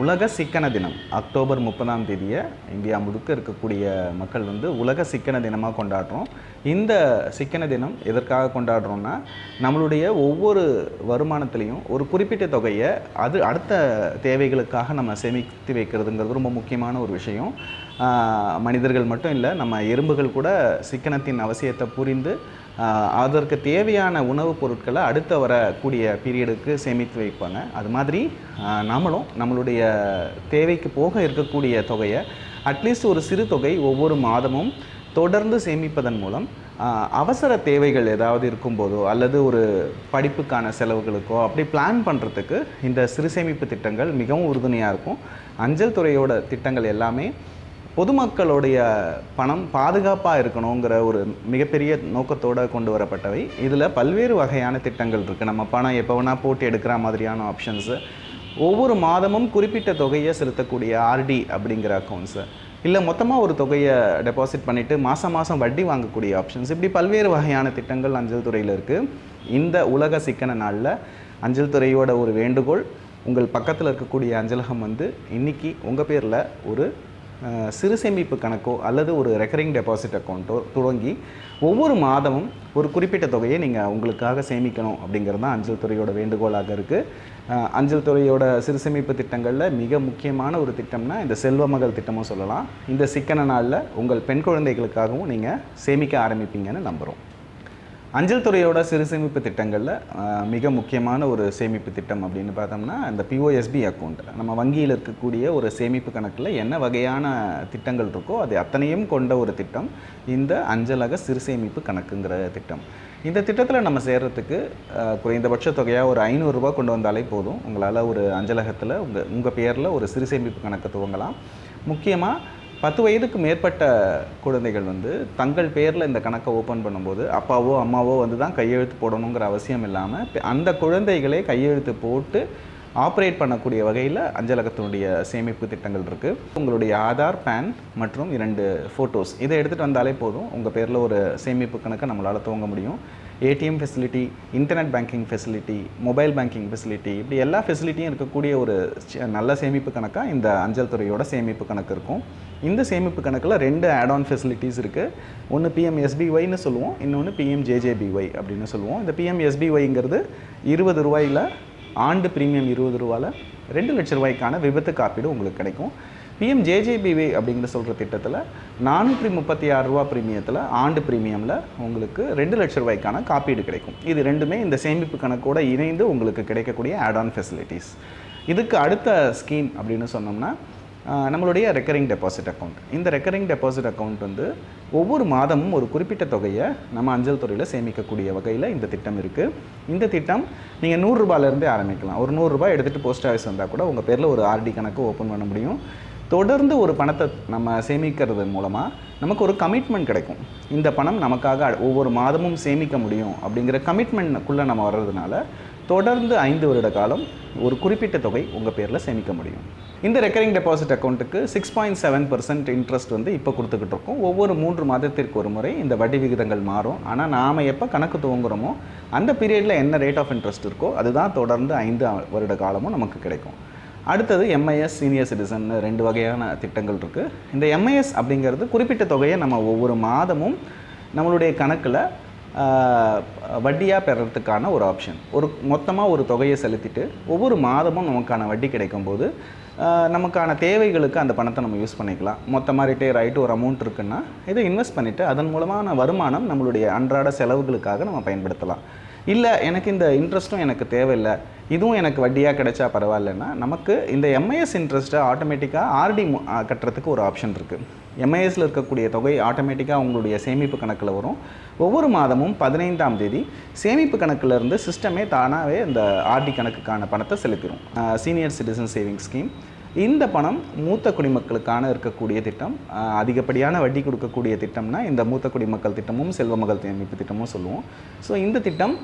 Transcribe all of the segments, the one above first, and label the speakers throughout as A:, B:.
A: உலக சிக்கன தினம். அக்டோபர் முப்பதாம் தேதியை இந்தியா முழுக்க இருக்கக்கூடிய மக்கள் வந்து உலக சிக்கன தினமாக கொண்டாடுறோம். இந்த சிக்கன தினம் எதற்காக கொண்டாடுறோம்னா நம்மளுடைய ஒவ்வொரு வருமானத்துலேயும் ஒரு குறிப்பிட்ட தொகையை அது அடுத்த தேவைகளுக்காக நம்ம சேமித்து வைக்கிறதுங்கிறது ரொம்ப முக்கியமான ஒரு விஷயம். மனிதர்கள் மட்டும் இல்லை நம்ம எறும்புகள் கூட சிக்கனத்தின் அவசியத்தை புரிந்து அதற்கு தேவையான உணவுப் பொருட்களை அடுத்த வரக்கூடிய பீரியடுக்கு சேமித்து வைப்பாங்க. அது மாதிரி நம்மளும் நாமளும் நம்மளுடைய தேவைக்கு போக இருக்கக்கூடிய தொகையை அட்லீஸ்ட் ஒரு சிறு தொகை ஒவ்வொரு மாதமும் தொடர்ந்து சேமிப்பதன் மூலம் அவசர தேவைகள் ஏதாவது இருக்கும்போதோ அல்லது ஒரு படிப்புக்கான செலவுகளுக்கோ அப்படி பிளான் பண்ணுறதுக்கு இந்த சிறு சேமிப்பு திட்டங்கள் மிகவும் உறுதுணையாக இருக்கும். அஞ்சல் துறையோட திட்டங்கள் எல்லாமே பொதுமக்களுடைய பணம் பாதுகாப்பாக இருக்கணுங்கிற ஒரு மிகப்பெரிய நோக்கத்தோடு கொண்டு வரப்பட்டவை. இதில் பல்வேறு வகையான திட்டங்கள் இருக்குது நம்ம பணம் எப்போ வேணால் போட்டு எடுக்கிற மாதிரியான ஆப்ஷன்ஸு ஒவ்வொரு மாதமும் குறிப்பிட்ட தொகையை செலுத்தக்கூடிய ஆர்டி அப்படிங்கிற அக்கௌண்ட்ஸு இல்லை மொத்தமாக ஒரு தொகையை டெபாசிட் பண்ணிவிட்டு மாதம் மாதம் வட்டி வாங்கக்கூடிய ஆப்ஷன்ஸ் இப்படி பல்வேறு வகையான திட்டங்கள் அஞ்சல் துறையில் இருக்குது இந்த உலக சிக்கன நாளில் அஞ்சல் துறையோட ஒரு வேண்டுகோள் உங்கள் பக்கத்தில் இருக்கக்கூடிய அஞ்சலகம் வந்து இன்னைக்கு உங்கள் பேரில் ஒரு சிறு சேமிப்பு கணக்கோ அல்லது ஒரு ரெக்கரிங் டெபாசிட் அக்கௌண்ட்டோ துவங்கி ஒவ்வொரு மாதமும் ஒரு குறிப்பிட்ட தொகையை நீங்கள் உங்களுக்காக சேமிக்கணும் அப்படிங்கிறது தான் அஞ்சல் துறையோட வேண்டுகோளாக இருக்குது அஞ்சல் துறையோட சிறு சேமிப்பு திட்டங்களில் மிக முக்கியமான ஒரு திட்டம்னா இந்த செல்வமகள் திட்டமும் சொல்லலாம். இந்த சிக்கன நாளில் உங்கள் பெண் குழந்தைகளுக்காகவும் நீங்கள் சேமிக்க ஆரம்பிப்பீங்கன்னு நம்புகிறோம் அஞ்சல் துறையோட சிறு சேமிப்பு திட்டங்களில் மிக முக்கியமான ஒரு சேமிப்பு திட்டம் அப்படின்னு பார்த்தோம்னா இந்த பிஓஎஸ்பி அக்கௌண்ட் நம்ம வங்கியில் இருக்கக்கூடிய ஒரு சேமிப்பு கணக்கில் என்ன வகையான திட்டங்கள் இருக்கோ அது அத்தனையும் கொண்ட ஒரு திட்டம் இந்த அஞ்சலக சிறு சேமிப்பு கணக்குங்கிற திட்டம். இந்த திட்டத்தில் நம்ம சேர்கிறதுக்கு குறைந்தபட்ச தொகையாக ஒரு ஐநூறுரூவா கொண்டு வந்தாலே போதும். உங்களால் ஒரு அஞ்சலகத்தில் உங்கள் உங்கள் பேரில் ஒரு சிறு சேமிப்பு கணக்கை துவங்கலாம். முக்கியமாக பத்து வயதுக்கு மேற்பட்ட குழந்தைகள் வந்து தங்கள் பேரில் இந்த கணக்கை ஓப்பன் பண்ணும்போது அப்பாவோ அம்மாவோ வந்து தான் கையெழுத்து போடணுங்கிற அவசியம் இல்லாமல் அந்த குழந்தைகளே கையெழுத்து போட்டு ஆப்ரேட் பண்ணக்கூடிய வகையில் அஞ்சலகத்தினுடைய சேமிப்பு திட்டங்கள் இருக்குது உங்களுடைய ஆதார் பேன் மற்றும் இரண்டு ஃபோட்டோஸ் இதை எடுத்துகிட்டு வந்தாலே போதும். உங்கள் பேரில் ஒரு சேமிப்பு கணக்கை நம்மளால் துவங்க முடியும். ATM facility internet banking facility mobile banking facility இப்படி எல்லா ஃபெசிலிட்டியும் இருக்கக்கூடிய ஒரு நல்ல சேமிப்பு கணக்காக இந்த அஞ்சல் துறையோட சேமிப்பு கணக்கு இருக்கும். இந்த சேமிப்பு கணக்கில் ரெண்டு ஆட்-ஆன் ஃபெசிலிட்டிஸ் இருக்குது ஒன்று பிஎம்எஸ்பிஒய்னு சொல்லுவோம் இன்னொன்று பிஎம்ஜேஜேபிஒய் அப்படின்னு சொல்லுவோம். இந்த பிஎம்எஸ்பிஒய்ங்கிறது இருபது ரூபாயில் ஆண்டு பிரீமியம் இருபது ரூபாயில் ரெண்டு லட்ச ரூபாய்க்கான விபத்து காப்பீடு உங்களுக்கு கிடைக்கும். பிஎம்ஜேஜேபிஒய் அப்படிங்கிற சொல்கிற திட்டத்தில் நானூற்றி முப்பத்தி ஆறு ரூபா பிரீமியத்தில் ஆண்டு பிரீமியமில் உங்களுக்கு ரெண்டு லட்ச ரூபாய்க்கான காப்பீடு கிடைக்கும். இது ரெண்டுமே இந்த சேமிப்பு கணக்கோட இணைந்து உங்களுக்கு கிடைக்கக்கூடிய ஆட்-ஆன் ஃபெசிலிட்டிஸ் இதுக்கு அடுத்த ஸ்கீம் அப்படின்னு சொன்னோம்னா நம்மளுடைய ரெக்கரிங் டெபாசிட் அக்கௌண்ட் இந்த ரெக்கரிங் டெபாசிட் அக்கௌண்ட் வந்து ஒவ்வொரு மாதமும் ஒரு குறிப்பிட்ட தொகையை நம்ம அஞ்சல் துறையில் சேமிக்கக்கூடிய வகையில் இந்த திட்டம் இருக்குது இந்த திட்டம் நீங்கள் நூறுரூபாலேருந்தே ஆரம்பிக்கலாம். ஒரு நூறுரூபா எடுத்துகிட்டு போஸ்ட் ஆஃபீஸ் வந்தால் கூட உங்கள் பேரில் ஒரு ஆர்டி கணக்கு ஓப்பன் பண்ண முடியும். தொடர்ந்து ஒரு பணத்தை நம்ம சேமிக்கிறது மூலமாக நமக்கு ஒரு கமிட்மெண்ட் கிடைக்கும். இந்த பணம் நமக்காக அ- ஒவ்வொரு மாதமும் சேமிக்க முடியும் அப்படிங்கிற கமிட்மெண்ட்குள்ளே நம்ம வர்றதுனால தொடர்ந்து ஐந்து வருட காலம் ஒரு குறிப்பிட்ட தொகை உங்கள் பேரில் சேமிக்க முடியும். இந்த ரெக்கரிங் டெபாசிட் அக்கௌண்ட்டுக்கு six point seven percent interest வந்து இப்போ கொடுத்துக்கிட்டு இருக்கோம். ஒவ்வொரு மூன்று மாதத்திற்கு ஒரு முறை இந்த வட்டி விகிதங்கள் மாறும். ஆனால் நாம் எப்போ கணக்கு துவங்குறோமோ அந்த பீரியடில் என்ன ரேட் ஆஃப் இன்ட்ரெஸ்ட் இருக்கோ அதுதான் தொடர்ந்து ஐந்து வருட காலமும் நமக்கு கிடைக்கும். அடுத்தது எம்ஐஎஸ் சீனியர் சிட்டிசன் ரெண்டு வகையான திட்டங்கள் இருக்குது இந்த எம்ஐஎஸ் அப்படிங்கிறது குறிப்பிட்ட தொகையை நம்ம ஒவ்வொரு மாதமும் நம்மளுடைய கணக்கில் வட்டியாக பெறறதுக்கான ஒரு ஆப்ஷன் ஒரு மொத்தமாக ஒரு தொகையை செலுத்திட்டு ஒவ்வொரு மாதமும் நமக்கான வட்டி கிடைக்கும்போது நமக்கான தேவைகளுக்கு அந்த பணத்தை நம்ம யூஸ் பண்ணிக்கலாம். மொத்தமாக ரிட்டையர் ஆகிட்டு ஒரு அமௌண்ட் இருக்குன்னா இதை இன்வெஸ்ட் பண்ணிவிட்டு அதன் மூலமான வருமானம் நம்மளுடைய அன்றாட செலவுகளுக்காக நம்ம பயன்படுத்தலாம். இல்லை எனக்கு இந்த இன்ட்ரெஸ்ட்டும் எனக்கு தேவையில்லை இதுவும் எனக்கு வட்டியாக கிடைச்சா பரவாயில்லைன்னா நமக்கு இந்த எம்ஐஎஸ் இன்ட்ரெஸ்ட்டை ஆட்டோமேட்டிக்காக ஆர்டி கட்டுறதுக்கு ஒரு ஆப்ஷன் இருக்குது எம்ஐஎஸில் இருக்கக்கூடிய தொகை ஆட்டோமேட்டிக்காக உங்களுடைய சேமிப்பு கணக்கில் வரும். ஒவ்வொரு மாதமும் பதினைந்தாம் தேதி சேமிப்பு கணக்கிலிருந்து சிஸ்டமே தானாகவே இந்த ஆர்டி கணக்குக்கான பணத்தை செலுத்திடும் சீனியர் சிட்டிசன் சேவிங் ஸ்கீம் இந்த பணம் மூத்த குடிமக்களுக்கான இருக்கக்கூடிய திட்டம் அதிகப்படியான வட்டி கொடுக்கக்கூடிய திட்டம்னா இந்த மூத்த குடிமக்கள் திட்டமும் செல்வ மகள் சேமிப்பு திட்டமும் சொல்லுவோம். ஸோ இந்த திட்டம்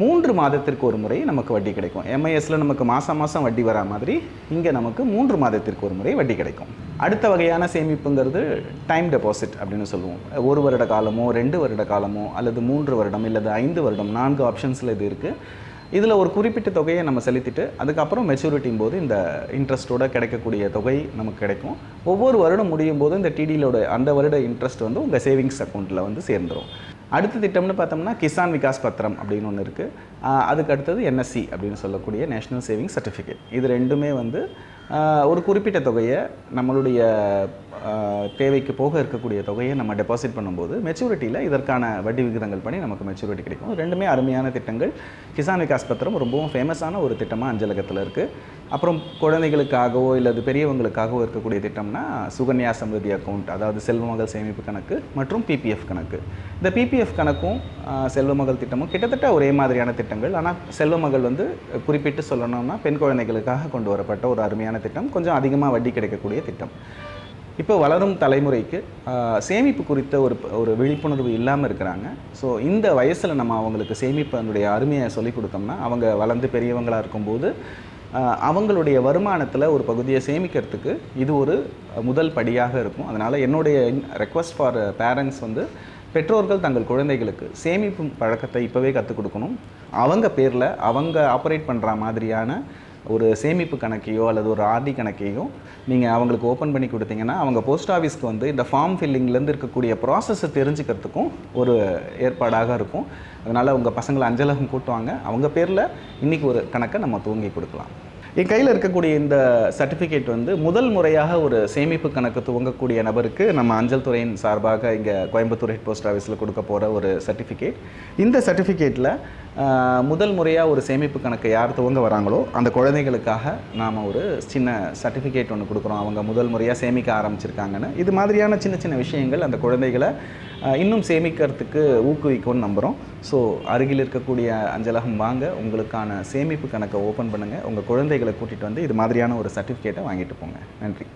A: மூன்று மாதத்திற்கு ஒரு முறை நமக்கு வட்டி கிடைக்கும். எம்ஐஎஸ்ல நமக்கு மாதம் மாதம் வட்டி வரா மாதிரி இங்கே நமக்கு மூன்று மாதத்திற்கு ஒரு முறை வட்டி கிடைக்கும். அடுத்த வகையான சேமிப்புங்கிறது டைம் டெபாசிட் அப்படின்னு சொல்லுவோம். ஒரு வருட காலமோ ரெண்டு வருட காலமோ அல்லது மூன்று வருடம் இல்லது ஐந்து வருடம் நான்கு ஆப்ஷன்ஸில் இது இருக்குது இதில் ஒரு குறிப்பிட்ட தொகையை நம்ம செலுத்திட்டு அதுக்கப்புறம் மெச்சூரிட்டியும் போது இந்த இன்ட்ரெஸ்ட்டோட கிடைக்கக்கூடிய தொகை நமக்கு கிடைக்கும். ஒவ்வொரு வருடம் முடியும் போது இந்த டிடியிலோட அந்த வருட இன்ட்ரெஸ்ட் வந்து உங்கள் சேவிங்ஸ் அக்கௌண்ட்டில் வந்து சேர்ந்துடும் அடுத்த திட்டம்னு பார்த்தோம்னா கிசான் விகாஸ் பத்திரம் அப்படின்னு ஒன்று இருக்குது அதுக்கு அடுத்தது என்எஸ்சி அப்படின்னு சொல்லக்கூடிய நேஷ்னல் சேவிங் சர்டிஃபிகேட் இது ரெண்டுமே வந்து ஒரு குறிப்பிட்ட தொகையை நம்மளுடைய தேவைக்கு போக இருக்கக்கூடிய தொகையை நம்ம டெபாசிட் பண்ணும்போது மெச்சூரிட்டியில் இதற்கான வட்டி விகிதங்கள் பண்ணி நமக்கு மெச்சூரிட்டி கிடைக்கும். ரெண்டுமே அருமையான திட்டங்கள். கிசான் விகாஸ் பத்திரம் ரொம்பவும் ஃபேமஸான ஒரு திட்டமாக அஞ்சலகத்தில் இருக்குது அப்புறம் குழந்தைகளுக்காகவோ இல்லது பெரியவங்களுக்காகவோ இருக்கக்கூடிய திட்டம்னா சுகன்யா சமிருதி அக்கௌண்ட் அதாவது செல்வமகள் சேமிப்பு கணக்கு மற்றும் பிபிஎஃப் கணக்கு. இந்த பிபிஎஃப் கணக்கும் செல்வமகள் திட்டமும் கிட்டத்தட்ட ஒரே மாதிரியான திட்டங்கள். ஆனால் செல்வமகள் வந்து குறிப்பிட்டு சொல்லணும்னா பெண் குழந்தைகளுக்காக கொண்டு வரப்பட்ட ஒரு அருமையான திட்டம். கொஞ்சம் அதிகமாக வட்டி கிடைக்கக்கூடிய திட்டம். இப்போ வளரும் தலைமுறைக்கு சேமிப்பு குறித்த ஒரு ஒரு விழிப்புணர்வு இல்லாமல் இருக்கிறாங்க. ஸோ இந்த வயசில் நம்ம அவங்களுக்கு சேமிப்பனுடைய அருமையை சொல்லிக் கொடுத்தோம்னா அவங்க வளர்ந்து பெரியவங்களாக இருக்கும்போது அவங்களுடைய வருமானத்தில் ஒரு பகுதியை சேமிக்கிறதுக்கு இது ஒரு முதல் படியாக இருக்கும். அதனால் என்னுடைய ரெக்வஸ்ட் ஃபார் பேரண்ட்ஸ் வந்து பெற்றோர்கள் தங்கள் குழந்தைகளுக்கு சேமிப்பு பழக்கத்தை இப்போவே கற்றுக் கொடுக்கணும். அவங்க பேரில் அவங்க ஆப்ரேட் பண்ணுற மாதிரியான ஒரு சேமிப்பு கணக்கையோ அல்லது ஒரு ஆர்டி கணக்கையோ நீங்கள் அவங்களுக்கு ஓப்பன் பண்ணி கொடுத்தீங்கன்னா அவங்க போஸ்ட் ஆஃபீஸ்க்கு வந்து இந்த ஃபார்ம் ஃபில்லிங்லேருந்து இருக்கக்கூடிய ப்ராசஸை தெரிஞ்சுக்கிறதுக்கும் ஒரு ஏற்பாடாக இருக்கும். அதனால் உங்கள் பசங்களை அஞ்சலகம் கூட்டுவாங்க அவங்க பேரில் இன்றைக்கி ஒரு கணக்கை நம்ம துவங்கி கொடுக்கலாம். என் கையில் இருக்கக்கூடிய இந்த சர்டிஃபிகேட் வந்து முதல் முறையாக ஒரு சேமிப்பு கணக்கு துவங்கக்கூடிய நபருக்கு நம்ம அஞ்சல் துறையின் சார்பாக இங்கே கோயம்புத்தூர் ஹெட் போஸ்ட் ஆஃபீஸில் கொடுக்க போகிற ஒரு சர்டிஃபிகேட் இந்த சர்டிஃபிகேட்டில் முதல் முறையாக ஒரு சேமிப்பு கணக்கை யார் துவங்க வராங்களோ அந்த குழந்தைகளுக்காக நாம் ஒரு சின்ன சர்டிஃபிகேட் ஒன்று கொடுக்குறோம். அவங்க முதல் முறையாக சேமிக்க ஆரம்பிச்சிருக்காங்கன்னு. இது மாதிரியான சின்ன சின்ன விஷயங்கள் அந்த குழந்தைகளை இன்னும் சேமிக்கிறதுக்கு ஊக்குவிக்கும்னு நம்புகிறோம் ஸோ அருகில் இருக்கக்கூடிய அஞ்சலகம் வாங்க உங்களுக்கான சேமிப்பு கணக்கை ஓப்பன் பண்ணுங்கள் உங்கள் குழந்தைகளை கூட்டிகிட்டு வந்து இது மாதிரியான ஒரு சர்டிஃபிகேட்டை வாங்கிட்டு போங்க. நன்றி.